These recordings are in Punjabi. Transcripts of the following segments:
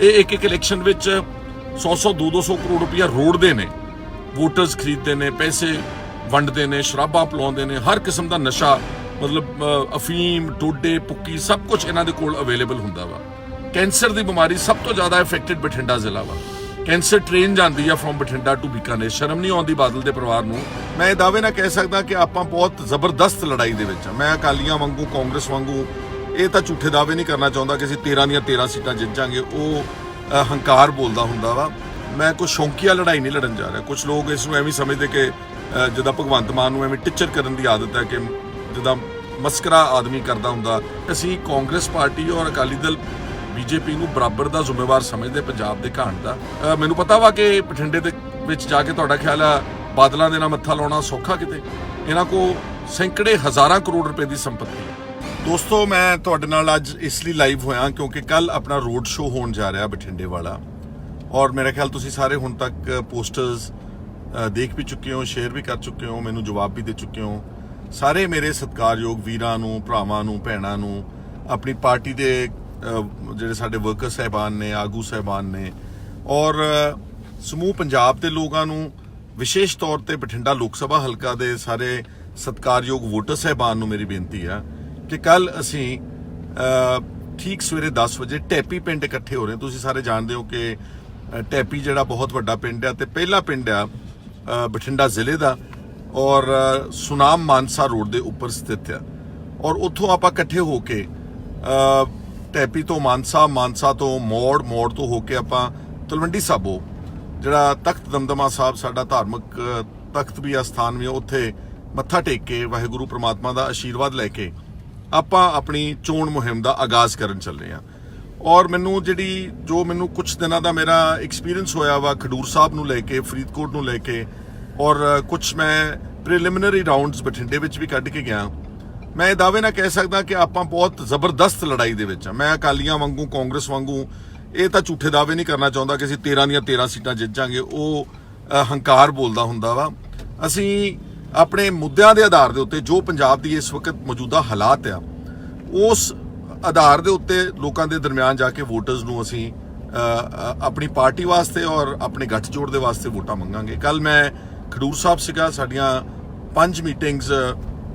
ਇਹ ਇੱਕ ਇੱਕ ਇਲੈਕਸ਼ਨ ਵਿੱਚ 100-100 200 ਕਰੋੜ ਰੁਪਇਆ ਰੋੜਦੇ ਨੇ। ਵੋਟਰਸ ਖਰੀਦਦੇ ਨੇ, ਪੈਸੇ ਵੰਡਦੇ ਨੇ, ਸ਼ਰਾਬਾਂ ਪਿਲਾਉਂਦੇ ਨੇ, ਹਰ ਕਿਸਮ ਦਾ ਨਸ਼ਾ, ਮਤਲਬ ਅਫੀਮ, ਡੋਡੇ ਪੁੱਕੀ ਸਭ ਕੁਝ ਇਹਨਾਂ ਦੇ ਕੋਲ ਅਵੇਲੇਬਲ ਹੁੰਦਾ ਵਾ। ਕੈਂਸਰ ਦੀ ਬਿਮਾਰੀ ਸਭ ਤੋਂ ਜ਼ਿਆਦਾ ਇਫੈਕਟਡ ਬਠਿੰਡਾ ਜ਼ਿਲ੍ਹਾ ਵਾ। ਕੈਂਸਰ ਟ੍ਰੇਨ ਜਾਂਦੀ ਆ ਫਰੋਮ ਬਠਿੰਡਾ ਟੂ ਬੀਕਾਨੇਰ। ਸ਼ਰਮ ਨਹੀਂ ਆਉਂਦੀ ਬਾਦਲ ਦੇ ਪਰਿਵਾਰ ਨੂੰ। ਮੈਂ ਇਹ ਦਾਅਵੇ ਨਾਲ ਕਹਿ ਸਕਦਾ ਕਿ ਆਪਾਂ ਬਹੁਤ ਜ਼ਬਰਦਸਤ ਲੜਾਈ ਦੇ ਵਿੱਚ ਆ। ਮੈਂ ਅਕਾਲੀਆਂ ਵਾਂਗੂ, ਕਾਂਗਰਸ ਵਾਂਗੂ ਇਹ ਤਾਂ ਝੂਠੇ ਦਾਅਵੇ ਨਹੀਂ ਕਰਨਾ ਚਾਹੁੰਦਾ ਕਿ ਅਸੀਂ 13 ਦੀਆਂ 13 ਸੀਟਾਂ ਜਿੱਤ ਜਾਾਂਗੇ ਉਹ ਹੰਕਾਰ ਬੋਲਦਾ ਹੁੰਦਾ ਵਾ। ਮੈਂ ਕੋਈ ਸ਼ੌਂਕੀਆ ਲੜਾਈ ਨਹੀਂ ਲੜਨ ਜਾ ਰਿਹਾ। ਕੁਝ ਲੋਕ ਇਸ ਨੂੰ ਐਵੇਂ ਸਮਝਦੇ ਕਿ ਜਿੱਦਾਂ ਭਗਵੰਤ ਮਾਨ ਨੂੰ ਐਵੇਂ ਟੀਚਰ ਕਰਨ ਦੀ ਆਦਤ ਹੈ ਕਿ ਜਿੱਦਾਂ ਮਸਕਰਾ ਆਦਮੀ ਕਰਦਾ ਹੁੰਦਾ। ਅਸੀਂ ਕਾਂਗਰਸ ਪਾਰਟੀ ਔਰ ਅਕਾਲੀ ਦਲ ਬੀਜੇਪੀ ਨੂੰ ਬਰਾਬਰ ਦਾ ਜ਼ਿੰਮੇਵਾਰ ਸਮਝਦੇ ਪੰਜਾਬ ਦੇ ਘਾਣ ਦਾ। ਮੈਨੂੰ ਪਤਾ ਵਾ ਕਿ ਬਠਿੰਡੇ ਦੇ ਵਿੱਚ ਜਾ ਕੇ ਤੁਹਾਡਾ ਖਿਆਲ ਆ, ਬਾਦਲਾਂ ਦੇ ਨਾਲ ਮੱਥਾ ਲਾਉਣਾ ਸੌਖਾ ਕਿਤੇ? ਇਹਨਾਂ ਕੋ ਸੈਂਕੜੇ ਹਜ਼ਾਰਾਂ ਕਰੋੜ ਰੁਪਏ ਦੀ ਸੰਪਤੀ ਹੈ। ਦੋਸਤੋ, ਮੈਂ ਤੁਹਾਡੇ ਨਾਲ ਅੱਜ ਇਸ ਲਈ ਲਾਈਵ ਹੋਇਆ ਕਿਉਂਕਿ ਕੱਲ ਆਪਣਾ ਰੋਡ ਸ਼ੋਅ ਹੋਣ ਜਾ ਰਿਹਾ ਬਠਿੰਡੇ ਵਾਲਾ। ਔਰ ਮੇਰੇ ਖਿਆਲ ਤੁਸੀਂ ਸਾਰੇ ਹੁਣ ਤੱਕ ਪੋਸਟਰਸ ਦੇਖ ਵੀ ਚੁੱਕੇ ਹੋ ਸ਼ੇਅਰ ਵੀ ਕਰ ਚੁੱਕੇ ਹੋ, ਮੈਨੂੰ ਜਵਾਬ ਵੀ ਦੇ ਚੁੱਕੇ ਹੋ। ਸਾਰੇ ਮੇਰੇ ਸਤਿਕਾਰਯੋਗ ਵੀਰਾਂ ਨੂੰ, ਭਰਾਵਾਂ ਨੂੰ, ਭੈਣਾਂ ਨੂੰ, ਆਪਣੀ ਪਾਰਟੀ ਦੇ ਜਿਹੜੇ ਸਾਡੇ ਵਰਕਰ ਸਹਿਬਾਨ ਨੇ, ਆਗੂ ਸਹਿਬਾਨ ਨੇ, ਔਰ ਸਮੂਹ ਪੰਜਾਬ ਦੇ ਲੋਕਾਂ ਨੂੰ, ਵਿਸ਼ੇਸ਼ ਤੌਰ ਤੇ ਬਠਿੰਡਾ ਲੋਕ ਸਭਾ ਹਲਕਾ ਦੇ ਸਾਰੇ ਸਤਿਕਾਰਯੋਗ ਵੋਟਰ ਸਹਿਬਾਨ ਨੂੰ ਮੇਰੀ ਬੇਨਤੀ ਆ ਕਿ ਕੱਲ ਅਸੀਂ ਠੀਕ ਸਵੇਰੇ 10 ਵਜੇ ਟੈਪੀ ਪਿੰਡ ਇਕੱਠੇ ਹੋ ਰਹੇ ਤੁਸੀਂ ਸਾਰੇ ਜਾਣਦੇ ਹੋ ਕਿ ਟੈਪੀ ਜਿਹੜਾ ਬਹੁਤ ਵੱਡਾ ਪਿੰਡ ਆ ਤੇ ਪਹਿਲਾ ਪਿੰਡ ਆ ਬਠਿੰਡਾ ਜ਼ਿਲ੍ਹੇ ਦਾ ਔਰ, ਸੁਨਾਮ ਮਾਨਸਾ ਰੋਡ ਦੇ ਉੱਪਰ ਸਥਿਤ ਆ। ਔਰ ਉੱਥੋਂ ਆਪਾਂ ਇਕੱਠੇ ਹੋ ਕੇ ਟੈਪੀ ਤੋਂ ਮਾਨਸਾ ਮਾਨਸਾ ਤੋਂ ਮੋੜ ਮੋੜ ਤੋਂ ਹੋ ਕੇ ਆਪਾਂ ਤਲਵੰਡੀ ਸਾਬੋ, ਜਿਹੜਾ ਤਖਤ ਦਮਦਮਾ ਸਾਹਿਬ ਸਾਡਾ ਧਾਰਮਿਕ ਤਖਤ ਵੀ ਆ, ਸਥਾਨ ਵੀ ਉੱਥੇ ਮੱਥਾ ਟੇਕ ਕੇ ਵਾਹਿਗੁਰੂ ਪ੍ਰਮਾਤਮਾ ਦਾ ਆਸ਼ੀਰਵਾਦ ਲੈ ਕੇ ਆਪਾਂ ਆਪਣੀ ਚੋਣ ਮੁਹਿੰਮ ਦਾ ਆਗਾਜ਼ ਕਰਨ ਚੱਲੇ ਹਾਂ। ਔਰ ਮੈਨੂੰ ਜਿਹੜੀ, ਜੋ ਮੈਨੂੰ ਕੁਝ ਦਿਨਾਂ ਦਾ ਮੇਰਾ ਐਕਸਪੀਰੀਅੰਸ ਹੋਇਆ ਵਾ ਖਡੂਰ ਸਾਹਿਬ ਨੂੰ ਲੈ ਕੇ, ਫਰੀਦਕੋਟ ਨੂੰ ਲੈ ਕੇ, ਔਰ ਕੁਝ ਮੈਂ ਪ੍ਰੀਲਿਮਿਨਰੀ ਰਾਉਂਡਸ ਬਠਿੰਡੇ ਵਿੱਚ ਵੀ ਕੱਢ ਕੇ ਗਿਆ। ਮੈਂ ਇਹ ਦਾਅਵੇ ਨਾਲ ਕਹਿ ਸਕਦਾ ਕਿ ਆਪਾਂ ਬਹੁਤ ਜ਼ਬਰਦਸਤ ਲੜਾਈ ਦੇ ਵਿੱਚ ਆ ਮੈਂ ਅਕਾਲੀਆਂ ਵਾਂਗੂ, ਕਾਂਗਰਸ ਵਾਂਗੂ, ਇਹ ਤਾਂ ਝੂਠੇ ਦਾਅਵੇ ਨਹੀਂ ਕਰਨਾ ਚਾਹੁੰਦਾ ਕਿ ਅਸੀਂ 13 ਦੀਆਂ 13 ਸੀਟਾਂ ਜਿੱਤ ਜਾਾਂਗੇ ਉਹ ਹੰਕਾਰ ਬੋਲਦਾ ਹੁੰਦਾ ਵਾ। ਅਸੀਂ ਆਪਣੇ ਮੁੱਦਿਆਂ ਦੇ ਆਧਾਰ ਦੇ ਉੱਤੇ ਜੋ ਪੰਜਾਬ ਦੀ ਇਸ ਵਕਤ ਮੌਜੂਦਾ ਹਾਲਾਤ ਆ, ਉਸ ਆਧਾਰ ਦੇ ਉੱਤੇ ਲੋਕਾਂ ਦੇ ਦਰਮਿਆਨ ਜਾ ਕੇ ਵੋਟਰਸ ਨੂੰ ਅਸੀਂ ਆਪਣੀ ਪਾਰਟੀ ਵਾਸਤੇ ਔਰ ਆਪਣੇ ਗੱਠਜੋੜ ਦੇ ਵਾਸਤੇ ਵੋਟਾਂ ਮੰਗਾਂਗੇ। ਕੱਲ ਮੈਂ ਖਡੂਰ ਸਾਹਿਬ ਸੀਗਾ, ਸਾਡੀਆਂ ਪੰਜ ਮੀਟਿੰਗਸ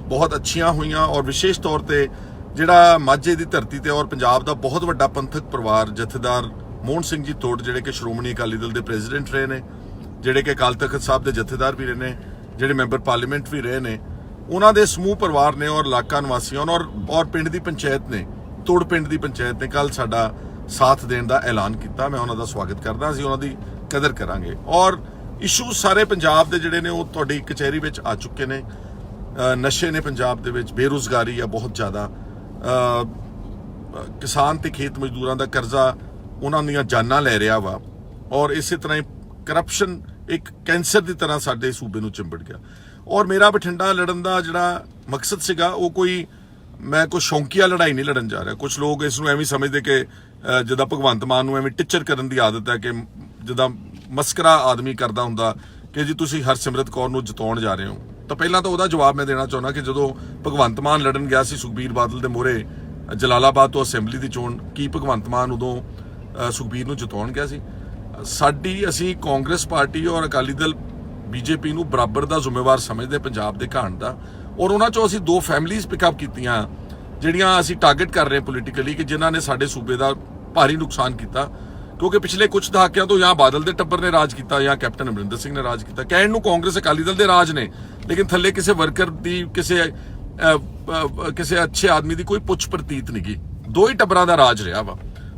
ਬਹੁਤ ਅੱਛੀਆਂ ਹੋਈਆਂ ਔਰ ਵਿਸ਼ੇਸ਼ ਤੌਰ ਤੇ ਜਿਹੜਾ ਮਾਝੇ ਦੀ ਧਰਤੀ ਤੇ ਔਰ ਪੰਜਾਬ ਦਾ ਬਹੁਤ ਵੱਡਾ ਪੰਥਕ ਪਰਿਵਾਰ ਜਥੇਦਾਰ ਮੋਹਨ ਸਿੰਘ ਜੀ ਤੋੜ ਜਿਹੜੇ ਕਿ ਸ਼੍ਰੋਮਣੀ ਅਕਾਲੀ ਦਲ ਦੇ ਪ੍ਰੈਜ਼ੀਡੈਂਟ ਰਹੇ ਨੇ, ਜਿਹੜੇ ਕਿ ਅਕਾਲ ਤਖਤ ਸਾਹਿਬ ਦੇ ਜਥੇਦਾਰ ਵੀ ਰਹੇ ਨੇ ਜਿਹੜੇ ਮੈਂਬਰ ਪਾਰਲੀਮੈਂਟ ਵੀ ਰਹੇ ਨੇ, ਉਹਨਾਂ ਦੇ ਸਮੂਹ ਪਰਿਵਾਰ ਨੇ ਔਰ ਇਲਾਕਾ ਨਿਵਾਸੀਆਂ ਨੇ ਔਰ ਔਰ ਪਿੰਡ ਦੀ ਪੰਚਾਇਤ ਨੇ, ਤੋੜ ਪਿੰਡ ਦੀ ਪੰਚਾਇਤ ਨੇ ਕੱਲ ਸਾਡਾ ਸਾਥ ਦੇਣ ਦਾ ਐਲਾਨ ਕੀਤਾ। ਮੈਂ ਉਹਨਾਂ ਦਾ ਸਵਾਗਤ ਕਰਦਾ ਅਸੀਂ ਉਹਨਾਂ ਦੀ ਕਦਰ ਕਰਾਂਗੇ। ਔਰ ਇਸ਼ੂ ਸਾਰੇ ਪੰਜਾਬ ਦੇ ਜਿਹੜੇ ਨੇ, ਉਹ ਤੁਹਾਡੀ ਕਚਹਿਰੀ ਵਿੱਚ ਆ ਚੁੱਕੇ ਨੇ। ਨਸ਼ੇ ਨੇ ਪੰਜਾਬ ਦੇ ਵਿੱਚ, ਬੇਰੁਜ਼ਗਾਰੀ ਆ ਬਹੁਤ ਜ਼ਿਆਦਾ। ਕਿਸਾਨ ਤੇ ਖੇਤ ਮਜ਼ਦੂਰਾਂ ਦਾ ਕਰਜ਼ਾ ਉਹਨਾਂ ਦੀਆਂ ਜਾਨਾਂ ਲੈ ਰਿਹਾ ਵਾ। ਔਰ ਇਸੇ ਤਰ੍ਹਾਂ ਹੀ ਕਰਪਸ਼ਨ ਇੱਕ ਕੈਂਸਰ ਦੀ ਤਰ੍ਹਾਂ ਸਾਡੇ ਸੂਬੇ ਨੂੰ ਚਿੰਬੜ ਗਿਆ। ਔਰ ਮੇਰਾ ਬਠਿੰਡਾ ਲੜਨ ਦਾ ਜਿਹੜਾ ਮਕਸਦ ਸੀਗਾ, ਉਹ ਕੋਈ ਮੈਂ ਕੋਈ ਸ਼ੌਂਕੀਆ ਲੜਾਈ ਨਹੀਂ ਲੜਨ ਜਾ ਰਿਹਾ। ਕੁਝ ਲੋਕ ਇਸ ਨੂੰ ਐਵੇਂ ਸਮਝਦੇ ਕਿ ਜਿੱਦਾਂ ਭਗਵੰਤ ਮਾਨ ਨੂੰ ਐਵੇਂ ਟੀਚਰ ਕਰਨ ਦੀ ਆਦਤ ਹੈ ਕਿ ਜਿੱਦਾਂ ਮਸਕਰਾ ਆਦਮੀ ਕਰਦਾ ਹੁੰਦਾ ਕਿ ਜੀ ਤੁਸੀਂ ਹਰਸਿਮਰਤ ਕੌਰ ਨੂੰ ਜਿਤਾਉਣ ਜਾ ਰਹੇ ਹੋ। ਤਾਂ ਪਹਿਲਾਂ ਤਾਂ ਉਹਦਾ ਜਵਾਬ ਮੈਂ ਦੇਣਾ ਚਾਹੁੰਦਾ ਕਿ ਜਦੋਂ ਭਗਵੰਤ ਮਾਨ ਲੜਨ ਗਿਆ ਸੀ ਸੁਖਬੀਰ ਬਾਦਲ ਦੇ ਮੋਰੇ ਜਲਾਲਾਬਾਦ ਤੋਂ ਅਸੈਂਬਲੀ ਦੀ ਚੋਣ, ਕੀ ਭਗਵੰਤ ਮਾਨ ਉਦੋਂ ਸੁਖਬੀਰ ਨੂੰ ਜਿਤਾਉਣ ਗਿਆ ਸੀ? ਸਾਡੀ ਅਸੀਂ ਕਾਂਗਰਸ ਪਾਰਟੀ ਔਰ ਅਕਾਲੀ ਦਲ ਬੀਜੇਪੀ ਨੂੰ ਬਰਾਬਰ ਦਾ ਜ਼ਿੰਮੇਵਾਰ ਸਮਝਦੇ ਪੰਜਾਬ ਦੇ ਘਾਣ ਦਾ। ਔਰ ਉਹਨਾਂ ਚੋਂ ਅਸੀਂ ਦੋ ਫੈਮਿਲੀਆਂ ਪਿਕਅਪ ਕੀਤੀਆਂ, ਜਿਹੜੀਆਂ ਅਸੀਂ ਟਾਰਗੇਟ ਕਰ ਰਹੇ ਪੋਲੀਟੀਕਲੀ ਕਿ ਜਿਨ੍ਹਾਂ ਨੇ ਸਾਡੇ ਸੂਬੇ ਦਾ ਭਾਰੀ ਨੁਕਸਾਨ ਕੀਤਾ। ਕਿਉਂਕਿ ਪਿਛਲੇ ਕੁਝ ਦਹਾਕਿਆਂ ਤੋਂ ਜਾਂ ਬਾਦਲ ਦੇ ਟੱਬਰ ਨੇ ਰਾਜ ਕੀਤਾ, ਜਾਂ ਕੈਪਟਨ ਅਮਰਿੰਦਰ ਸਿੰਘ ਨੇ ਰਾਜ ਕੀਤਾ। ਕਹਿਣ ਨੂੰ ਕਾਂਗਰਸ ਅਕਾਲੀ ਦਲ ਦੇ ਰਾਜ ਨੇ, ਲੇਕਿਨ ਥੱਲੇ ਕਿਸੇ ਵਰਕਰ ਦੀ, ਕਿਸੇ ਕਿਸੇ ਅੱਛੇ ਆਦਮੀ ਦੀ ਕੋਈ ਪੁੱਛ ਪ੍ਰਤੀਤ ਨਹੀਂ ਨਹੀਂਗੀ ਦੋ ਹੀ ਟੱਬਰਾਂ ਦਾ ਰਾਜ ਰਿਹਾ ਵਾ।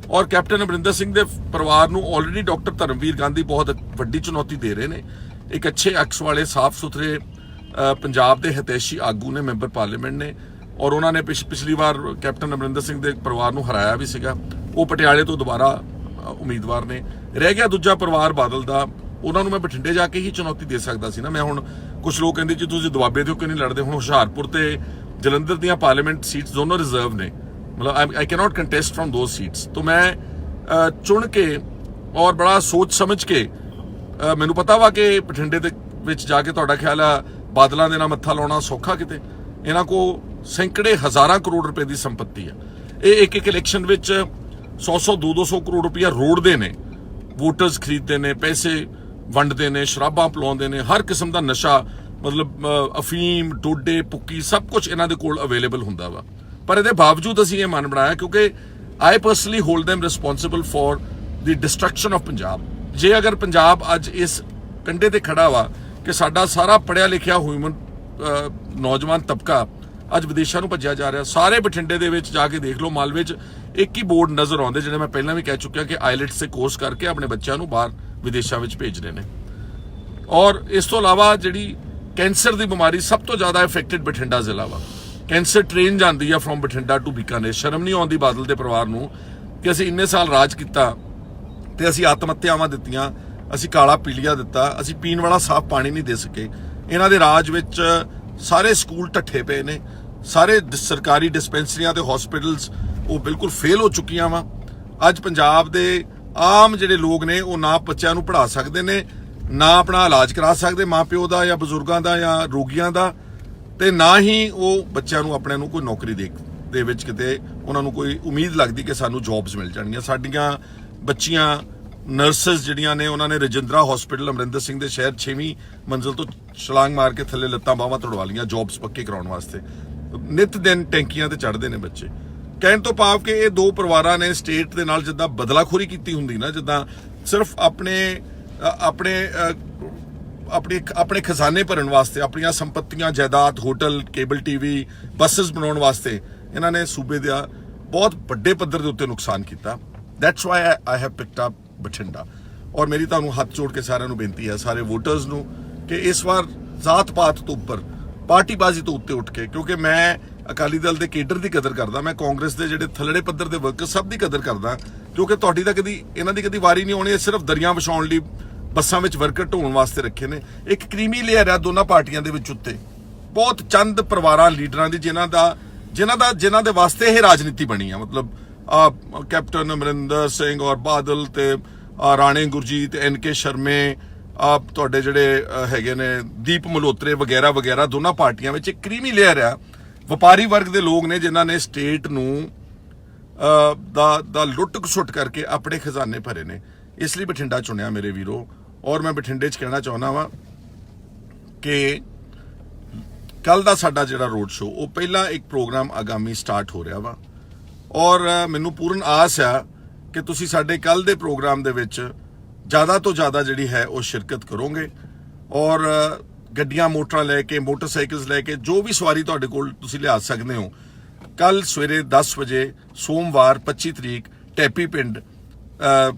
ਔਰ ਕੈਪਟਨ ਅਮਰਿੰਦਰ ਸਿੰਘ ਦੇ ਪਰਿਵਾਰ ਨੂੰ ਆਲਰੇਡੀ ਡਾਕਟਰ ਧਰਮਵੀਰ ਗਾਂਧੀ ਬਹੁਤ ਵੱਡੀ ਚੁਣੌਤੀ ਦੇ ਰਹੇ ਨੇ। ਇੱਕ ਅੱਛੇ ਅਕਸ ਵਾਲੇ ਸਾਫ਼ ਸੁਥਰੇ ਪੰਜਾਬ ਦੇ ਹਿਤੈਸ਼ੀ ਆਗੂ ਨੇ, ਮੈਂਬਰ ਪਾਰਲੀਮੈਂਟ ਨੇ ਔਰ ਉਹਨਾਂ ਨੇ ਪਿਛ- ਪਿਛਲੀ ਵਾਰ ਕੈਪਟਨ ਅਮਰਿੰਦਰ ਸਿੰਘ ਦੇ ਪਰਿਵਾਰ ਨੂੰ ਹਰਾਇਆ ਵੀ ਸੀਗਾ। ਉਹ ਪਟਿਆਲੇ ਤੋਂ ਦੁਬਾਰਾ ਉਮੀਦਵਾਰ ਨੇ। ਰਹਿ ਗਿਆ ਦੂਜਾ ਪਰਿਵਾਰ ਬਾਦਲ ਦਾ। ਉਹਨਾਂ ਨੂੰ ਮੈਂ ਬਠਿੰਡੇ ਜਾ ਕੇ ਹੀ ਚੁਣੌਤੀ ਦੇ ਸਕਦਾ ਸੀ ਨਾ। ਮੈਂ ਹੁਣ ਕੁਝ ਲੋਕ ਕਹਿੰਦੇ ਜੀ, ਤੁਸੀਂ ਦੁਆਬੇ ਤੋਂ ਕਿਉਂ ਨਹੀਂ ਲੜਦੇ? ਹੁਣ ਹੁਸ਼ਿਆਰਪੁਰ ਤੇ ਜਲੰਧਰ ਦੀਆਂ ਪਾਰਲੀਮੈਂਟ ਸੀਟਸ ਦੋਨੋਂ ਰਿਜ਼ਰਵ ਨੇ। ਮਤਲਬ I cannot contest from those seats ਤੋਂ ਮੈਂ ਚੁਣ ਕੇ ਔਰ ਬੜਾ ਸੋਚ ਸਮਝ ਕੇ ਮੈਨੂੰ ਪਤਾ ਵਾ ਕਿ ਬਠਿੰਡੇ ਦੇ ਵਿੱਚ ਜਾ ਕੇ ਤੁਹਾਡਾ ਖਿਆਲ ਆ ਬਾਦਲਾਂ ਦੇ ਨਾਲ ਮੱਥਾ ਲਾਉਣਾ ਸੌਖਾ ਕਿਤੇ ਇਹਨਾਂ ਕੋ ਸੈਂਕੜੇ ਹਜ਼ਾਰਾਂ ਕਰੋੜ ਰੁਪਏ ਦੀ ਸੰਪਤੀ ਆ ਇਹ ਇੱਕ ਇੱਕ ਇਲੈਕਸ਼ਨ ਵਿੱਚ 100-100 200 ਕਰੋੜ ਰੁਪਇਆ ਰੋੜਦੇ ਨੇ ਵੋਟਰਸ ਖਰੀਦਦੇ ਨੇ ਪੈਸੇ ਵੰਡਦੇ ਨੇ ਸ਼ਰਾਬਾਂ ਪਲਾਉਂਦੇ ਨੇ ਹਰ ਕਿਸਮ ਦਾ ਨਸ਼ਾ ਮਤਲਬ ਅਫੀਮ ਡੋਡੇ ਪੁੱਕੀ ਸਭ ਕੁਝ ਇਹਨਾਂ ਦੇ ਕੋਲ ਅਵੇਲੇਬਲ ਹੁੰਦਾ ਵਾ ਪਰ ਇਹਦੇ ਬਾਵਜੂਦ ਅਸੀਂ ਇਹ ਮਨ ਬਣਾਇਆ ਕਿਉਂਕਿ I personally hold them responsible for the destruction of Punjab ਜੇ ਅਗਰ ਪੰਜਾਬ ਅੱਜ ਇਸ ਕੰਡੇ ਤੇ ਖੜਾ ਵਾ ਕਿ ਸਾਡਾ ਸਾਰਾ ਪੜਿਆ ਲਿਖਿਆ ਹਿਊਮਨ ਨੌਜਵਾਨ ਤਬਕਾ ਅੱਜ ਵਿਦੇਸ਼ਾਂ ਨੂੰ ਭੱਜਿਆ ਜਾ ਰਿਹਾ, ਸਾਰੇ ਬਠਿੰਡੇ ਦੇ ਵਿੱਚ ਜਾ ਕੇ ਦੇਖ ਲਓ ਮਾਲਵੇ 'ਚ ਇੱਕ ਹੀ ਬੋਰਡ ਨਜ਼ਰ ਆਉਂਦੇ ਜਿਹੜੇ ਮੈਂ ਪਹਿਲਾਂ ਵੀ ਕਹਿ ਚੁੱਕਿਆ ਕਿ ਆਈਲੈਟਸ ਦੇ ਕੋਰਸ ਕਰਕੇ ਆਪਣੇ ਬੱਚਿਆਂ ਨੂੰ ਬਾਹਰ ਵਿਦੇਸ਼ਾਂ ਵਿੱਚ ਭੇਜ ਰਹੇ ਨੇ। ਔਰ ਇਸ ਤੋਂ ਇਲਾਵਾ ਜਿਹੜੀ ਕੈਂਸਰ ਦੀ ਬਿਮਾਰੀ ਸਭ ਤੋਂ ਜ਼ਿਆਦਾ ਇਫੈਕਟਡ ਬਠਿੰਡਾ ਜ਼ਿਲ੍ਹਾ ਵਾ। ਕੈਂਸਰ ਟ੍ਰੇਨ ਜਾਂਦੀ ਆ ਫਰੋਮ ਬਠਿੰਡਾ ਟੂ ਬੀਕਾਨੇਰ। ਸ਼ਰਮ ਨਹੀਂ ਆਉਂਦੀ ਬਾਦਲ ਦੇ ਪਰਿਵਾਰ ਨੂੰ ਕਿ ਅਸੀਂ ਇੰਨੇ ਸਾਲ ਰਾਜ ਕੀਤਾ ਤੇ ਅਸੀਂ ਆਤਮ ਹੱਤਿਆਵਾਂ ਦਿੱਤੀਆਂ, ਅਸੀਂ ਕਾਲਾ ਪੀਲੀਆ ਦਿੱਤਾ, ਅਸੀਂ ਪੀਣ ਵਾਲਾ ਸਾਫ਼ ਪਾਣੀ ਨਹੀਂ ਦੇ ਸਕੇ। ਇਹਨਾਂ ਦੇ ਰਾਜ ਵਿੱਚ ਸਾਰੇ ਸਕੂਲ ਢੱਠੇ ਪਏ ਨੇ, ਸਾਰੇ ਸਰਕਾਰੀ ਡਿਸਪੈਂਸਰੀਆਂ ਤੇ ਹਸਪੀਟਲਸ ਉਹ ਬਿਲਕੁਲ ਫੇਲ ਹੋ ਚੁੱਕੀਆਂ ਵਾ। ਅੱਜ ਪੰਜਾਬ ਦੇ ਆਮ ਜਿਹੜੇ ਲੋਕ ਨੇ, ਉਹ ਨਾ ਬੱਚਿਆਂ ਨੂੰ ਪੜ੍ਹਾ ਸਕਦੇ ਨੇ, ਨਾ ਆਪਣਾ ਇਲਾਜ ਕਰਾ ਸਕਦੇ, ਮਾਪਿਓ ਦਾ ਜਾਂ ਬਜ਼ੁਰਗਾਂ ਦਾ ਜਾਂ ਰੋਗੀਆਂ ਦਾ। ਤੇ ਨਾ ਹੀ ਉਹ ਬੱਚਿਆਂ ਨੂੰ ਆਪਣੇ ਨੂੰ ਕੋਈ ਨੌਕਰੀ ਦੇ ਦੇ ਵਿੱਚ ਕਿਤੇ ਉਹਨਾਂ ਨੂੰ ਕੋਈ ਉਮੀਦ ਲੱਗਦੀ ਕਿ ਸਾਨੂੰ ਜੌਬਸ ਮਿਲ ਜਾਣਗੀਆਂ। ਸਾਡੀਆਂ ਬੱਚੀਆਂ, ਨਰਸਸ ਜਿਹੜੀਆਂ ਨੇ, ਉਹਨਾਂ ਨੇ ਰਜਿੰਦਰਾ ਹਸਪੀਟਲ ਅਮਰਿੰਦਰ ਸਿੰਘ ਦੇ ਸ਼ਹਿਰ 6ਵੀਂ ਮੰਜ਼ਲ ਤੋਂ ਛਲਾਂਗ ਮਾਰ ਕੇ ਥੱਲੇ ਲੱਤਾਂ ਬਾਹਾਂ ਤੜਵਾ ਲੀਆਂ ਜੌਬਸ ਪੱਕੇ ਕਰਾਉਣ ਵਾਸਤੇ। ਨਿਤ ਦਿਨ ਟੈਂਕੀਆਂ ਤੇ ਚੜ੍ਹਦੇ ਨੇ ਬੱਚੇ। ਕਹਿਣ ਤੋਂ ਭਾਵ ਕਿ ਇਹ ਦੋ ਪਰਿਵਾਰਾਂ ਨੇ ਸਟੇਟ ਦੇ ਨਾਲ ਜਿੱਦਾਂ ਬਦਲਾਖੋਰੀ ਕੀਤੀ ਹੁੰਦੀ ਨਾ, ਜਿੱਦਾਂ ਸਿਰਫ ਆਪਣੇ ਆਪਣੇ ਆਪਣੇ ਆਪਣੇ ਖਜ਼ਾਨੇ ਭਰਨ ਵਾਸਤੇ, ਆਪਣੀਆਂ ਸੰਪਤੀਆਂ, ਜਾਇਦਾਦ, ਹੋਟਲ, ਕੇਬਲ ਟੀਵੀ ਬੱਸਸ ਬਣਾਉਣ ਵਾਸਤੇ ਇਹਨਾਂ ਨੇ ਸੂਬੇ ਦਾ ਬਹੁਤ ਵੱਡੇ ਪੱਧਰ ਦੇ ਉੱਤੇ ਨੁਕਸਾਨ ਕੀਤਾ। That's why I have picked up Bathinda. ਔਰ ਮੇਰੀ ਤੁਹਾਨੂੰ ਹੱਥ ਜੋੜ ਕੇ ਸਾਰਿਆਂ ਨੂੰ ਬੇਨਤੀ ਹੈ, ਸਾਰੇ ਵੋਟਰਸ ਨੂੰ, ਕਿ ਇਸ ਵਾਰ ਜ਼ਾਤ ਪਾਤ ਤੋਂ ਉੱਪਰ, ਪਾਰਟੀਬਾਜ਼ੀ ਤੋਂ ਉੱਤੇ ਉੱਠ ਕੇ, ਕਿਉਂਕਿ ਮੈਂ ਅਕਾਲੀ ਦਲ ਦੇ ਕੇਡਰ ਦੀ ਕਦਰ ਕਰਦਾ, ਮੈਂ ਕਾਂਗਰਸ ਦੇ ਜਿਹੜੇ ਥੱਲੜੇ ਪੱਧਰ ਦੇ ਵਰਕਰ ਸਭ ਦੀ ਕਦਰ ਕਰਦਾ, ਕਿਉਂਕਿ ਤੁਹਾਡੀ ਤਾਂ ਕਦੀ, ਇਹਨਾਂ ਦੀ ਕਦੀ ਵਾਰੀ ਨਹੀਂ ਆਉਣੀ ਸਿਰਫ ਦਰਿਆ ਵਿਛਾਉਣ ਲਈ ਬੱਸਾਂ ਵਿੱਚ ਵਰਕਰ ਢੋਣ ਵਾਸਤੇ ਰੱਖੇ ਨੇ। ਇੱਕ ਕ੍ਰੀਮੀ ਲੇਅਰ ਹੈ ਦੋਨਾਂ ਪਾਰਟੀਆਂ ਦੇ ਵਿੱਚ ਉੱਤੇ। ਬਹੁਤ ਚੰਦ ਪਰਿਵਾਰਾਂ, ਲੀਡਰਾਂ ਦੀ ਜਿਨ੍ਹਾਂ ਦਾ ਜਿਨ੍ਹਾਂ ਦਾ, ਜਿਨ੍ਹਾਂ ਦੇ ਵਾਸਤੇ ਇਹ ਰਾਜਨੀਤੀ ਬਣੀ ਆ। ਮਤਲਬ, ਆ, ਕੈਪਟਨ ਅਮਰਿੰਦਰ ਸਿੰਘ ਔਰ ਬਾਦਲ ਤੇ ਰਾਣੇ ਗੁਰਜੀਤ, ਐਨ ਕੇ ਸ਼ਰਮੇ, ਆ, ਤੁਹਾਡੇ ਜਿਹੜੇ ਹੈਗੇ ਨੇ, ਦੀਪ ਮਲਹੋਤਰੇ ਵਗੈਰਾ ਵਗੈਰਾ, ਦੋਨਾਂ ਪਾਰਟੀਆਂ ਵਿੱਚ ਇੱਕ ਕ੍ਰੀਮੀ ਲੇਅਰ ਆ। ਵਪਾਰੀ ਵਰਗ ਦੇ ਲੋਕ ਨੇ ਜਿਨ੍ਹਾਂ ਨੇ ਸਟੇਟ ਨੂੰ ਦਾ ਦਾ ਲੁੱਟ ਖਸੁੱਟ ਕਰਕੇ ਆਪਣੇ ਖਜ਼ਾਨੇ ਭਰੇ ਨੇ। ਇਸ ਲਈ ਬਠਿੰਡਾ ਚੁਣਿਆ ਮੇਰੇ ਵੀਰੋ। ਔਰ ਮੈਂ ਬਠਿੰਡੇ 'ਚ ਕਹਿਣਾ ਚਾਹੁੰਦਾ ਵਾਂ ਕਿ ਕੱਲ ਦਾ ਸਾਡਾ ਜਿਹੜਾ ਰੋਡ ਸ਼ੋ ਉਹ ਪਹਿਲਾ ਇੱਕ ਪ੍ਰੋਗਰਾਮ ਆਗਾਮੀ ਸਟਾਰਟ ਹੋ ਰਿਹਾ ਵਾ। ਔਰ ਮੈਨੂੰ ਪੂਰਨ ਆਸ ਆ ਕਿ ਤੁਸੀਂ ਸਾਡੇ ਕੱਲ ਦੇ ਪ੍ਰੋਗਰਾਮ ਦੇ ਵਿੱਚ ਜ਼ਿਆਦਾ ਤੋਂ ਜ਼ਿਆਦਾ ਜਿਹੜੀ ਹੈ ਉਹ ਸ਼ਿਰਕਤ ਕਰੋਗੇ। ਔਰ ਗੱਡੀਆਂ, ਮੋਟਰਾਂ ਲੈ ਕੇ, ਮੋਟਰਸਾਈਕਲਸ ਲੈ ਕੇ, ਜੋ ਵੀ ਸਵਾਰੀ ਤੁਹਾਡੇ ਕੋਲ ਤੁਸੀਂ ਲਿਆ ਸਕਦੇ ਹੋ ਕੱਲ ਸਵੇਰੇ 10 ਵਜੇ ਸੋਮਵਾਰ 25 ਤਰੀਕ ਟੈਪੀ ਪਿੰਡ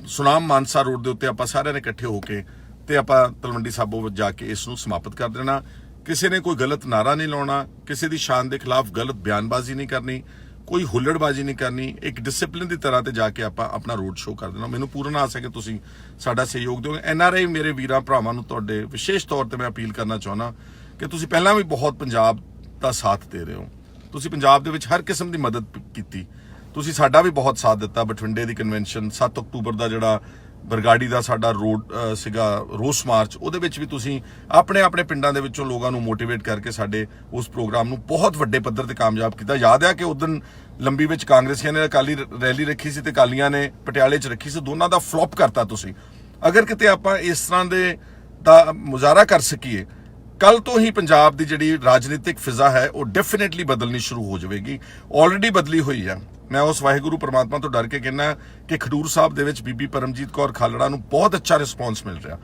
ਸੁਨਾਮ ਮਾਨਸਾ ਰੋਡ ਦੇ ਉੱਤੇ ਆਪਾਂ ਸਾਰਿਆਂ ਨੇ ਇਕੱਠੇ ਹੋ ਕੇ ਤੇ ਆਪਾਂ ਤਲਵੰਡੀ ਸਾਬੋ ਵਿੱਚ ਜਾ ਕੇ ਇਸ ਨੂੰ ਸਮਾਪਤ ਕਰ ਦੇਣਾ। ਕਿਸੇ ਨੇ ਕੋਈ ਗਲਤ ਨਾਰਾ ਨਹੀਂ ਲਾਉਣਾ, ਕਿਸੇ ਦੀ ਸ਼ਾਨ ਦੇ ਖਿਲਾਫ ਗਲਤ ਬਿਆਨਬਾਜ਼ੀ ਨਹੀਂ ਕਰਨੀ, ਕੋਈ ਹੁੱਲੜਬਾਜ਼ੀ ਨਹੀਂ ਕਰਨੀ, ਇੱਕ ਡਿਸਪਲਿਨ ਦੀ ਤਰ੍ਹਾਂ ਤੇ ਜਾ ਕੇ ਆਪਾਂ ਆਪਣਾ ਰੋਡ ਸ਼ੋਅ ਕਰ ਦੇਣਾ। ਮੈਨੂੰ ਪੂਰਨ ਆਸ ਹੈ ਕਿ ਤੁਸੀਂ ਸਾਡਾ ਸਹਿਯੋਗ ਦਿਓਗੇ। ਆਈ ਮੇਰੇ ਵੀਰਾਂ ਭਰਾਵਾਂ ਨੂੰ ਤੁਹਾਡੇ ਵਿਸ਼ੇਸ਼ ਤੌਰ ਤੇ ਮੈਂ ਅਪੀਲ ਕਰਨਾ ਚਾਹੁੰਦਾ ਕਿ ਤੁਸੀਂ ਪਹਿਲਾਂ ਵੀ ਬਹੁਤ ਪੰਜਾਬ ਦਾ ਸਾਥ ਦੇ ਰਹੇ ਹੋ। ਤੁਸੀਂ ਪੰਜਾਬ ਦੇ ਵਿੱਚ ਹਰ ਕਿਸਮ ਦੀ ਮਦਦ ਕੀਤੀ। ਤੁਸੀਂ ਸਾਡਾ ਵੀ ਬਹੁਤ ਸਾਥ ਦਿੱਤਾ ਬਠਿੰਡੇ ਦੀ ਕਨਵੈਨਸ਼ਨ 7 ਅਕਤੂਬਰ ਦਾ ਜਿਹੜਾ ਬਰਗਾੜੀ ਦਾ ਸਾਡਾ ਰੋਡ ਸੀਗਾ ਰੋਸ ਮਾਰਚ, ਉਹਦੇ ਵਿੱਚ ਵੀ ਤੁਸੀਂ ਆਪਣੇ ਆਪਣੇ ਪਿੰਡਾਂ ਦੇ ਵਿੱਚੋਂ ਲੋਕਾਂ ਨੂੰ ਮੋਟੀਵੇਟ ਕਰਕੇ ਸਾਡੇ ਉਸ ਪ੍ਰੋਗਰਾਮ ਨੂੰ ਬਹੁਤ ਵੱਡੇ ਪੱਧਰ ਤੇ ਕਾਮਯਾਬ ਕੀਤਾ। ਯਾਦ ਹੈ ਕਿ ਉਦੋਂ ਲੰਬੀ ਵਿੱਚ ਕਾਂਗਰਸੀਆਂ ਨੇ ਅਕਾਲੀ ਰ- ਰੈਲੀ ਰੱਖੀ ਸੀ ਤੇ ਅਕਾਲੀਆਂ ਨੇ ਪਟਿਆਲੇ 'ਚ ਰੱਖੀ ਸੀ, ਦੋਨਾਂ ਦਾ ਫਲॉप ਕਰਤਾ ਤੁਸੀਂ। ਅਗਰ ਕਿਤੇ ਆਪਾਂ ਇਸ ਤਰ੍ਹਾਂ ਦੇ ਦਾ ਮੁਜ਼ਾਹਰਾ ਕਰ ਸਕੀਏ ਕੱਲ ਤੋਂ ਹੀ ਪੰਜਾਬ ਦੀ ਜਿਹੜੀ ਰਾਜਨੀਤਿਕ ਫਿਜ਼ਾ ਹੈ, ਉਹ ਡੈਫੀਨਿਟਲੀ ਬਦਲਣੀ ਸ਼ੁਰੂ ਹੋ ਜਾਵੇਗੀ। ਆਲਰੇਡੀ ਬਦਲੀ ਹੋਈ ਆ। ਮੈਂ ਉਸ ਵਾਹਿਗੁਰੂ ਪ੍ਰਮਾਤਮਾ ਤੋਂ ਡਰ ਕੇ ਕਹਿੰਦਾ ਕਿ ਖਡੂਰ ਸਾਹਿਬ ਦੇ ਵਿੱਚ ਬੀਬੀ ਪਰਮਜੀਤ ਕੌਰ ਖਾਲੜਾ ਨੂੰ ਬਹੁਤ ਅੱਛਾ ਰਿਸਪੌਂਸ ਮਿਲ ਰਿਹਾ।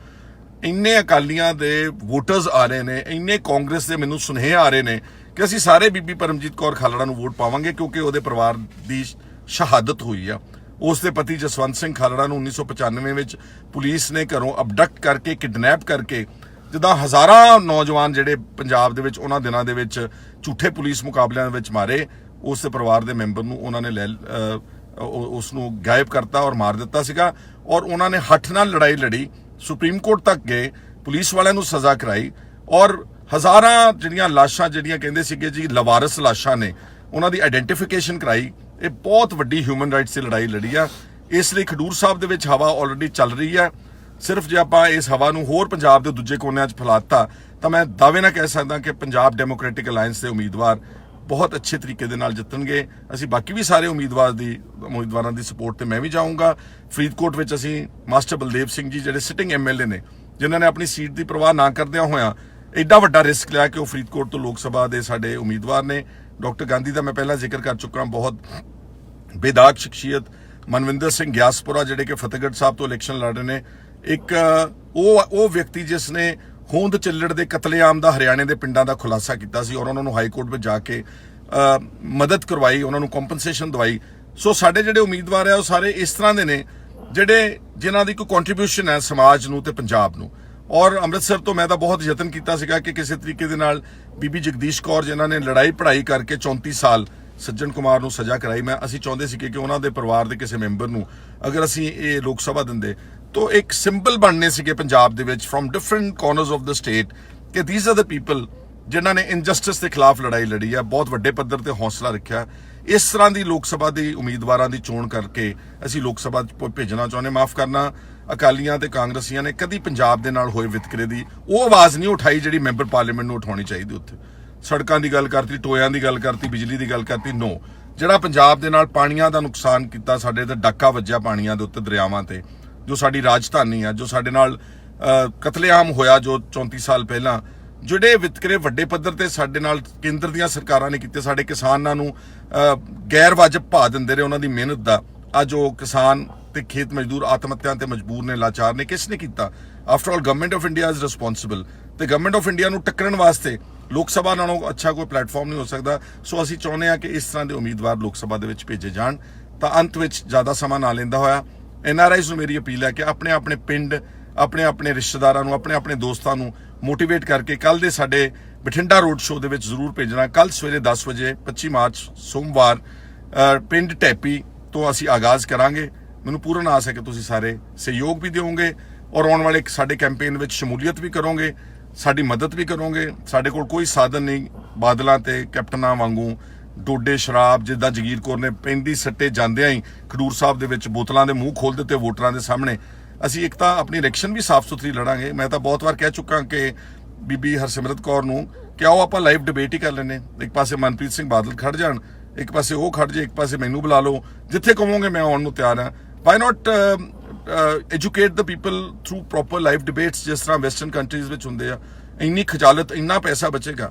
ਇੰਨੇ ਅਕਾਲੀਆਂ ਦੇ ਵੋਟਰਸ ਆ ਰਹੇ ਨੇ, ਇੰਨੇ ਕਾਂਗਰਸ ਦੇ ਮੈਨੂੰ ਸੁਨੇਹੇ ਆ ਰਹੇ ਨੇ ਕਿ ਅਸੀਂ ਸਾਰੇ ਬੀਬੀ ਪਰਮਜੀਤ ਕੌਰ ਖਾਲੜਾ ਨੂੰ ਵੋਟ ਪਾਵਾਂਗੇ ਕਿਉਂਕਿ ਉਹਦੇ ਪਰਿਵਾਰ ਦੀ ਸ਼ਹਾਦਤ ਹੋਈ ਆ। ਉਸ ਦੇ ਪਤੀ ਜਸਵੰਤ ਸਿੰਘ ਖਾਲੜਾ ਨੂੰ 1995 ਵਿੱਚ ਪੁਲਿਸ ਨੇ ਘਰੋਂ ਅਬਡਕਟ ਕਰਕੇ ਕਿਡਨੈਪ ਕਰਕੇ, ਜਿੱਦਾਂ ਹਜ਼ਾਰਾਂ ਨੌਜਵਾਨ ਜਿਹੜੇ ਪੰਜਾਬ ਦੇ ਵਿੱਚ ਉਹਨਾਂ ਦਿਨਾਂ ਦੇ ਵਿੱਚ ਝੂਠੇ ਪੁਲਿਸ ਮੁਕਾਬਲਿਆਂ ਦੇ ਵਿੱਚ ਮਾਰੇ ਉਸ ਪਰਿਵਾਰ ਦੇ ਮੈਂਬਰ ਨੂੰ ਉਹਨਾਂ ਨੇ ਲੈ ਉਸ ਨੂੰ ਗਾਇਬ ਕਰਤਾ ਔਰ ਮਾਰ ਦਿੱਤਾ ਸੀਗਾ ਔਰ ਉਹਨਾਂ ਨੇ ਹੱਠ ਨਾਲ ਲੜਾਈ ਲੜੀ, ਸੁਪਰੀਮ ਕੋਰਟ ਤੱਕ ਗਏ, ਪੁਲਿਸ ਵਾਲਿਆਂ ਨੂੰ ਸਜ਼ਾ ਕਰਾਈ ਔਰ ਹਜ਼ਾਰਾਂ ਜਿਹੜੀਆਂ ਲਾਸ਼ਾਂ, ਜਿਹੜੀਆਂ ਕਹਿੰਦੇ ਸੀਗੇ ਜੀ ਲਵਾਰਸ ਲਾਸ਼ਾਂ ਨੇ, ਉਹਨਾਂ ਦੀ ਆਇਡੈਂਟੀਫਿਕੇਸ਼ਨ ਕਰਾਈ, ਇਹ ਬਹੁਤ ਵੱਡੀ ਹਿਊਮਨ ਰਾਈਟਸ ਦੀ ਲੜਾਈ ਲੜੀ ਆ। ਇਸ ਲਈ ਖਡੂਰ ਸਾਹਿਬ ਦੇ ਵਿੱਚ ਹਵਾ ਆਲਰੇਡੀ ਚੱਲ ਰਹੀ ਹੈ ਸਿਰਫ ਜੇ ਆਪਾਂ ਇਸ ਹਵਾ ਨੂੰ ਹੋਰ ਪੰਜਾਬ ਦੇ ਦੂਜੇ ਕੋਨਿਆਂ 'ਚ ਫੈਲਾਤਾ, ਤਾਂ ਮੈਂ ਦਾਅਵੇ ਨਾਲ ਕਹਿ ਸਕਦਾ ਕਿ ਪੰਜਾਬ ਡੈਮੋਕ੍ਰੈਟਿਕ ਅਲਾਈਅੰਸ ਦੇ ਉਮੀਦਵਾਰ ਬਹੁਤ ਅੱਛੇ ਤਰੀਕੇ ਦੇ ਨਾਲ ਜਿੱਤਣਗੇ। ਅਸੀਂ ਬਾਕੀ ਵੀ ਸਾਰੇ ਉਮੀਦਵਾਰ ਦੀ, ਉਮੀਦਵਾਰਾਂ ਦੀ ਸਪੋਰਟ ਤੇ ਮੈਂ ਵੀ ਜਾਊਂਗਾ। ਫਰੀਦਕੋਟ ਵਿੱਚ ਅਸੀਂ ਮਾਸਟਰ ਬਲਦੇਵ ਸਿੰਘ ਜੀ ਜਿਹੜੇ ਸਿਟਿੰਗ ਐਮਐਲਏ ਨੇ, ਜਿਨ੍ਹਾਂ ਨੇ ਆਪਣੀ ਸੀਟ ਦੀ ਪਰਵਾਹ ਨਾ ਕਰਦਿਆਂ ਹੋਇਆਂ ਐਡਾ ਵੱਡਾ ਰਿਸਕ ਲਿਆ ਕਿ ਉਹ ਫਰੀਦਕੋਟ ਤੋਂ ਲੋਕ ਸਭਾ ਦੇ ਸਾਡੇ ਉਮੀਦਵਾਰ ਨੇ। ਡਾਕਟਰ ਗਾਂਧੀ ਦਾ ਮੈਂ ਪਹਿਲਾਂ ਜ਼ਿਕਰ ਕਰ ਚੁੱਕਾ, ਬਹੁਤ ਬੇਦਾਗ ਸ਼ਖਸੀਅਤ ਮਨਵਿੰਦਰ ਸਿੰਘ ਗਿਆਸਪੁਰਾ ਜਿਹੜੇ ਕਿ ਫਤਿਹਗੜ੍ਹ ਸਾਹਿਬ ਤੋਂ ਇਲੈਕਸ਼ਨ ਲੜ ਰਹੇ ਨੇ। ਇੱਕ, ਉਹ ਉਹ ਵਿਅਕਤੀ ਜਿਸ ਨੇ ਹੋਂਦ ਚੱਲੜ ਦੇ ਕਤਲੇਆਮ ਦਾ ਹਰਿਆਣੇ ਦੇ ਪਿੰਡਾਂ ਦਾ ਖੁਲਾਸਾ ਕੀਤਾ ਸੀ ਔਰ ਉਹਨਾਂ ਨੂੰ ਹਾਈ ਕੋਰਟ ਵਿੱਚ ਜਾ ਕੇ ਮਦਦ ਕਰਵਾਈ, ਉਹਨਾਂ ਨੂੰ ਕੰਪਨਸੇਸ਼ਨ ਦਵਾਈ। ਸੋ ਸਾਡੇ ਜਿਹੜੇ ਉਮੀਦਵਾਰ ਆ, ਉਹ ਸਾਰੇ ਇਸ ਤਰ੍ਹਾਂ ਦੇ ਨੇ, ਜਿਹੜੇ, ਜਿਨ੍ਹਾਂ ਦੀ ਕੋਈ ਕੰਟਰੀਬਿਊਸ਼ਨ ਹੈ ਸਮਾਜ ਨੂੰ ਤੇ ਪੰਜਾਬ ਨੂੰ। ਔਰ ਅੰਮ੍ਰਿਤਸਰ ਤੋਂ ਮੈਂ ਤਾਂ ਬਹੁਤ ਯਤਨ ਕੀਤਾ ਸੀਗਾ ਕਿ ਕਿਸੇ ਤਰੀਕੇ ਦੇ ਨਾਲ ਬੀਬੀ ਜਗਦੀਸ਼ ਕੌਰ, ਜਿਨ੍ਹਾਂ ਨੇ ਲੜਾਈ ਪੜ੍ਹਾਈ ਕਰਕੇ 34 ਸਾਲ ਸੱਜਣ ਕੁਮਾਰ ਨੂੰ ਸਜ਼ਾ ਕਰਾਈ, ਮੈਂ, ਅਸੀਂ ਚਾਹੁੰਦੇ ਸੀਗੇ ਕਿ ਉਹਨਾਂ ਦੇ ਪਰਿਵਾਰ ਦੇ ਕਿਸੇ ਮੈਂਬਰ ਨੂੰ, ਅਗਰ ਅਸੀਂ ਇਹ ਲੋਕ ਸਭਾ ਦਿੰਦੇ ਤਾਂ ਇੱਕ ਸਿੰਬਲ ਬਣਨੇ ਸੀਗੇ ਪੰਜਾਬ ਦੇ ਵਿੱਚ from different corners of the state ਕਿ these ਆਰ ਦ ਪੀਪਲ ਜਿਨ੍ਹਾਂ ਨੇ ਇਨਜਸਟਿਸ ਦੇ ਖਿਲਾਫ ਲੜਾਈ ਲੜੀ ਹੈ ਬਹੁਤ ਵੱਡੇ ਪੱਧਰ ਤੇ ਹੌਸਲਾ ਰੱਖਿਆ। ਇਸ ਤਰ੍ਹਾਂ ਦੀ ਲੋਕ ਸਭਾ ਦੀ ਉਮੀਦਵਾਰਾਂ ਦੀ ਚੋਣ ਕਰਕੇ ਅਸੀਂ ਲੋਕ ਸਭਾ 'ਚ ਭੇਜਣਾ ਚਾਹੁੰਦੇ ਮਾਫ ਕਰਨਾ, ਅਕਾਲੀਆਂ ਤੇ ਕਾਂਗਰਸੀਆਂ ਨੇ ਕਦੀ ਪੰਜਾਬ ਦੇ ਨਾਲ ਹੋਏ ਵਿਤਕਰੇ ਦੀ ਉਹ ਆਵਾਜ਼ ਨਹੀਂ ਉਠਾਈ ਜਿਹੜੀ ਮੈਂਬਰ ਪਾਰਲੀਮੈਂਟ ਨੂੰ ਉਠਾਉਣੀ ਚਾਹੀਦੀ ਉੱਥੇ। ਸੜਕਾਂ ਦੀ ਗੱਲ ਕਰਤੀ, ਟੋਇਆਂ ਦੀ ਗੱਲ ਕਰਤੀ, ਬਿਜਲੀ ਦੀ ਗੱਲ ਕਰਤੀ ਨੋ ਜਿਹੜਾ ਪੰਜਾਬ ਦੇ ਨਾਲ ਪਾਣੀਆਂ ਦਾ ਨੁਕਸਾਨ ਕੀਤਾ, ਸਾਡੇ ਤੇ ਡਾਕਾ ਵੱਜਿਆ ਪਾਣੀਆਂ ਦੇ ਉੱਤੇ ਦਰਿਆਵਾਂ ਤੇ ਜੋ ਸਾਡੀ ਰਾਜਧਾਨੀ ਆ, ਜੋ ਸਾਡੇ ਨਾਲ ਕਤਲੇਆਮ ਹੋਇਆ ਜੋ 34 ਸਾਲ ਪਹਿਲਾਂ, ਜਿਹੜੇ ਵਿਤਕਰੇ ਵੱਡੇ ਪੱਧਰ ਤੇ ਸਾਡੇ ਨਾਲ ਕੇਂਦਰ ਦੀਆਂ ਸਰਕਾਰਾਂ ਨੇ ਕੀਤੇ, ਸਾਡੇ ਕਿਸਾਨਾਂ ਨੂੰ ਗੈਰ ਵਾਜਬ ਭਾਅ ਦਿੰਦੇ ਰਹੇ ਉਹਨਾਂ ਦੀ ਮਿਹਨਤ ਦਾ, ਅੱਜ ਉਹ ਕਿਸਾਨ ਤੇ ਖੇਤ ਮਜ਼ਦੂਰ ਆਤਮ ਹੱਤਿਆ ਤੇ ਮਜਬੂਰ ਨੇ, ਲਾਚਾਰ ਨੇ, ਕਿਸ ਨੇ ਕੀਤਾ? After all government of India is responsible ਤੇ ਗਵਰਨਮੈਂਟ ਆਫ ਇੰਡੀਆ ਨੂੰ ਟੱਕਰਨ ਵਾਸਤੇ ਲੋਕ ਸਭਾ ਨਾਲੋਂ ਅੱਛਾ ਕੋਈ ਪਲੇਟਫਾਰਮ ਨਹੀਂ ਹੋ ਸਕਦਾ। ਸੋ ਅਸੀਂ ਚਾਹੁੰਦੇ ਹਾਂ ਕਿ ਇਸ ਤਰ੍ਹਾਂ ਦੇ ਉਮੀਦਵਾਰ ਲੋਕ ਸਭਾ ਦੇ ਵਿੱਚ ਭੇਜੇ ਜਾਣ, ਤਾਂ ਅੰਤ ਵਿੱਚ ਜ਼ਿਆਦਾ ਸਮਾਂ ਨਾ ਲੈਂਦਾ ਹੋਇਆ। ਐੱਨ ਆਰ ਆਈਜ਼ ਨੂੰ ਮੇਰੀ ਅਪੀਲ ਹੈ ਕਿ ਆਪਣੇ ਆਪਣੇ ਪਿੰਡ, ਆਪਣੇ ਆਪਣੇ ਰਿਸ਼ਤੇਦਾਰਾਂ ਨੂੰ, ਆਪਣੇ ਆਪਣੇ ਦੋਸਤਾਂ ਨੂੰ ਮੋਟੀਵੇਟ ਕਰਕੇ ਕੱਲ ਦੇ ਸਾਡੇ ਬਠਿੰਡਾ ਰੋਡ ਸ਼ੋਅ ਦੇ ਵਿੱਚ ਜ਼ਰੂਰ ਭੇਜਣਾ। ਕੱਲ ਸਵੇਰੇ 10 ਵਜੇ 25 ਮਾਰਚ, ਸੋਮਵਾਰ ਪਿੰਡ ਟੈਪੀ ਤੋਂ ਅਸੀਂ ਆਗਾਜ਼ ਕਰਾਂਗੇ। ਮੈਨੂੰ ਪੂਰਨ ਆਸ ਹੈ ਕਿ ਤੁਸੀਂ ਸਾਰੇ ਸਹਿਯੋਗ ਵੀ ਦਿਓਗੇ ਔਰ ਆਉਣ ਵਾਲੇ ਸਾਡੇ ਕੈਂਪੇਨ ਵਿੱਚ ਸ਼ਮੂਲੀਅਤ ਵੀ ਕਰੋਗੇ, ਸਾਡੀ ਮਦਦ ਵੀ ਕਰੋਗੇ। ਸਾਡੇ ਕੋਲ ਕੋਈ ਸਾਧਨ ਨਹੀਂ ਬਾਦਲਾਂ ਤੇ ਕੈਪਟਨਾਂ ਵਾਂਗੂ ਡੋਡੇ ਸ਼ਰਾਬ ਜਿੱਦਾਂ ਜਗੀਰ ਕੌਰ ਨੇ ਪੈਂਦੀ ਸੱਟੇ ਜਾਂਦਿਆਂ ਹੀ ਖਡੂਰ ਸਾਹਿਬ ਦੇ ਵਿੱਚ ਬੋਤਲਾਂ ਦੇ ਮੂੰਹ ਖੋਲ ਦਿੱਤੇ ਵੋਟਰਾਂ ਦੇ ਸਾਹਮਣੇ। ਅਸੀਂ ਇੱਕ ਤਾਂ ਆਪਣੀ ਇਲੈਕਸ਼ਨ ਵੀ ਸਾਫ਼ ਸੁਥਰੀ ਲੜਾਂਗੇ। ਮੈਂ ਤਾਂ ਬਹੁਤ ਵਾਰ ਕਹਿ ਚੁੱਕਾ ਕਿ ਬੀਬੀ ਹਰਸਿਮਰਤ ਕੌਰ ਨੂੰ ਕਿ ਆਓ ਆਪਾਂ ਲਾਈਵ ਡਿਬੇਟ ਹੀ ਕਰ ਲੈਨੇ ਇੱਕ ਪਾਸੇ ਮਨਪ੍ਰੀਤ ਸਿੰਘ ਬਾਦਲ ਖੜ ਜਾਣ, ਇੱਕ ਪਾਸੇ ਉਹ ਖੜ ਜੇ, ਇੱਕ ਪਾਸੇ ਮੈਨੂੰ ਬੁਲਾ ਲਓ। ਜਿੱਥੇ ਕਹੋਗੇ ਮੈਂ ਆਉਣ ਨੂੰ ਤਿਆਰ ਹਾਂ। Why not educate the people through proper live debates ਜਿਸ ਤਰ੍ਹਾਂ ਵੈਸਟਰਨ ਕੰਟਰੀਜ਼ ਵਿੱਚ ਹੁੰਦੇ ਆ। ਇੰਨੀ ਖਜਾਲਤ, ਇੰਨਾ ਪੈਸਾ ਬਚੇਗਾ।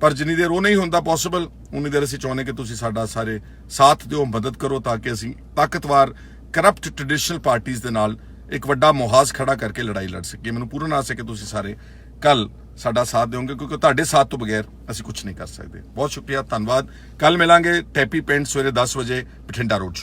ਪਰ ਜਿੰਨੀ ਦੇਰ ਉਹ ਨਹੀਂ ਹੁੰਦਾ ਪੋਸੀਬਲ ਉਨੀ ਦੇਰ ਅਸੀਂ ਚਾਹੁੰਦੇ ਕਿ ਤੁਸੀਂ ਸਾਡਾ ਸਾਰੇ ਸਾਥ ਦਿਓ, ਮਦਦ ਕਰੋ ਤਾਂ ਕਿ ਅਸੀਂ ਤਾਕਤਵਰ ਕਰਪਟ ਟ੍ਰੈਡੀਸ਼ਨਲ ਪਾਰਟੀਆਂ ਦੇ ਨਾਲ ਇੱਕ ਵੱਡਾ ਮੁਹਾਜ਼ ਖੜਾ ਕਰਕੇ ਲੜਾਈ ਲੜ ਸਕੀਏ। ਮੈਨੂੰ ਪੂਰਨ ਆਸ ਹੈ ਕਿ ਤੁਸੀਂ ਸਾਰੇ ਕੱਲ ਸਾਡਾ ਸਾਥ ਦਿਓਗੇ, ਕਿਉਂਕਿ ਤੁਹਾਡੇ ਸਾਥ ਤੋਂ ਬਗੈਰ ਅਸੀਂ ਕੁਝ ਨਹੀਂ ਕਰ ਸਕਦੇ। ਬਹੁਤ ਸ਼ੁਕਰੀਆ, ਧੰਨਵਾਦ। ਕੱਲ ਮਿਲਾਂਗੇ ਟੈਪੀ ਪਿੰਡ ਸਵੇਰੇ 10 ਵਜੇ ਬਠਿੰਡਾ ਰੋਡ